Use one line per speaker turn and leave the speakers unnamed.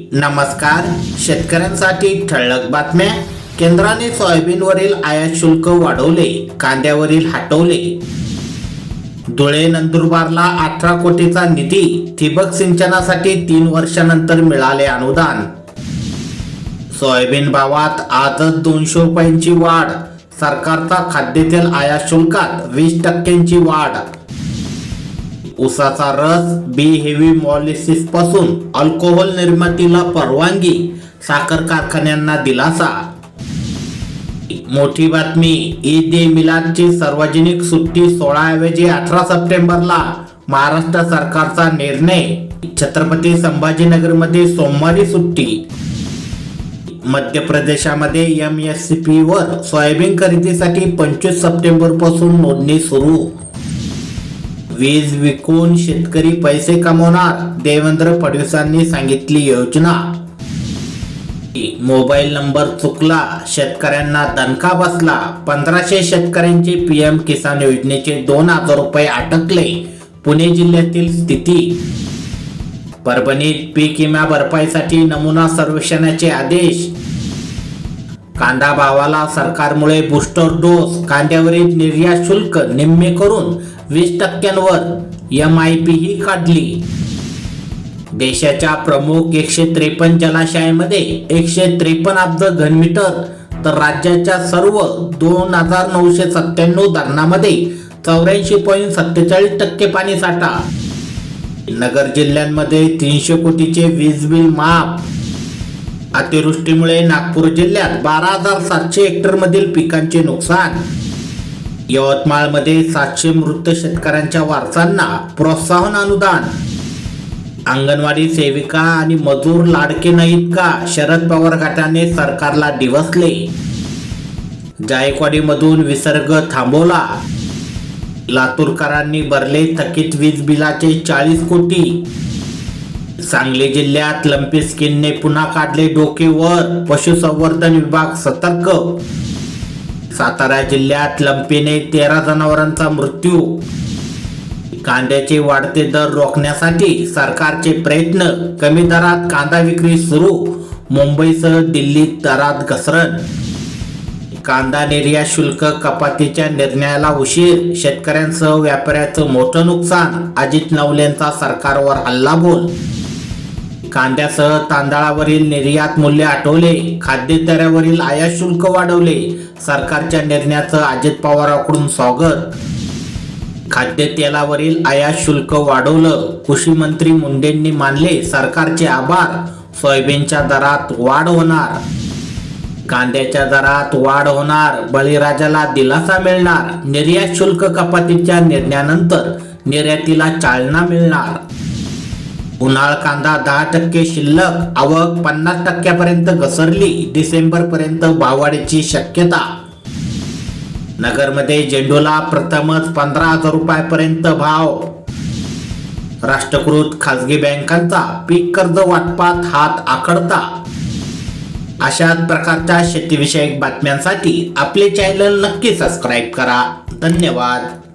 नमस्कार. शेतकऱ्यांसाठी ठळक बातम्या. केंद्राने सोयाबीनवरील आयात शुल्क वाढवले कांद्यावरील हटवले. धुळे नंदुरबारला अठरा कोटीचा निधी ठिबक सिंचनासाठी तीन वर्षानंतर मिळाले अनुदान. सोयाबीन भावात आजच दोनशे रुपयांची वाढ. सरकारचा खाद्यतेल आयात शुल्कात वीस टक्क्यांची वाढ. उसाचा रस बी हेवी मॉलिसिसपासून अल्कोहोल निर्मितीला परवानगी साखर कारखान्यांना दिलासा. मोठी बातमी ईद ए मिलादची सार्वजनिक सुट्टी सोळा ऐवजी अठरा सप्टेंबरला महाराष्ट्र सरकारचा निर्णय. छत्रपती संभाजीनगरमध्ये सोमवारी सुट्टी. मध्य प्रदेशामध्ये एम एस सी पी वर सोयाबीन खरेदीसाठी पंचवीस सप्टेंबरपासून नोंदणी सुरू. वीज विकून शेतकरी पैसे कमवणार देवेंद्र फडणवीसांनी सांगितली योजना. मोबाईल नंबर चुकला शेतकऱ्यांना दणका बसला. पंधराशे शेतकऱ्यांचे पीएम किसान योजनेचे दोन हजार रुपये अटकले. पुणे जिल्ह्यातील स्थिती. परभणीत पीक विमा भरपाईसाठी नमुना सर्वेक्षणाचे आदेश. कांदा भावाला सरकारमुळे बूस्टर डोस कांद्यावरील निर्यात शुल्क निम्मे करून वीस टक्क्यांवर एम आय पी ही काढली. देशाच्या प्रमुख एकशे त्रेपन्न जलाशयामध्ये एकशे त्रेपन्न अब्ज घनमीटर तर राज्याच्या सर्व दोन हजार नऊशे सत्त्याण्णव धरणामध्ये चौऱ्याऐंशी पॉईंट सत्तेचाळीस टक्के पाणी साठा. नगर जिल्ह्यांमध्ये तीनशे कोटीचे वीज बिल माफ. अतिवृष्टीमुळे नागपूर जिल्ह्यात बारा हजार सातशे हेक्टरमधील पिकांचे नुकसान. यवतमाळमध्ये सातशे मृत शेतकऱ्यांच्या वारसांना प्रोत्साहन अनुदान. अंगणवाडी सेविका आणि मजूर लाडके नाहीत का? शरद पवार गटाने सरकारला डिवसले. जायकवाडीमधून विसर्ग थांबवला. लातूरकरांनी भरले थकीत वीज बिलाचे चाळीस कोटी. सांगली जिल्ह्यात लंपी स्किनने पुन्हा काढले डोके वर. पशुसंवर्धन विभाग सतर्क सातारा जिल्ह्यात लंपीने तेरा जनावरांचा मृत्यू. कांद्याचे वाढते दर रोखण्यासाठी सरकारचे प्रयत्न. कमी दरात कांदा विक्री सुरू. मुंबईसह दिल्लीत दरात घसरण. कांदा निर्यात शुल्क कपातीच्या निर्णयाला उशीर. शेतकऱ्यांसह व्यापाऱ्याचं मोठं नुकसान. अजित नवलेंचा सरकारवर हल्ला बोल कांद्यासह तांदळावरील निर्यात मूल्य आठवले खाद्यतेलावरील आयात शुल्क वाढवले सरकारच्या निर्णयाचं अजित पवारांकडून स्वागत. खाद्यतेलावरील आयात शुल्क वाढवलं कृषी मंत्री मुंडेंनी मानले सरकारचे आभार. सोयाबीनच्या दरात वाढ होणार. कांद्याच्या दरात वाढ होणार बळीराजाला दिलासा मिळणार. निर्यात शुल्क कपातीच्या निर्णयानंतर निर्यातीला चालना मिळणार. उन्हाळ कांदा दहा टक्के शिल्लक आवक पन्नास टक्क्यापर्यंत घसरली. डिसेंबर पर्यंत भाववाढीची शक्यता. नगरमध्ये झेंडूला प्रथमच पंधरा हजार रुपयापर्यंत भाव. राष्ट्रकृत खासगी बँकांचा पीक कर्ज वाटपात हात आखडता. अशाच प्रकारच्या शेतीविषयक बातम्यांसाठी आपले चॅनल नक्की सबस्क्राईब करा. धन्यवाद.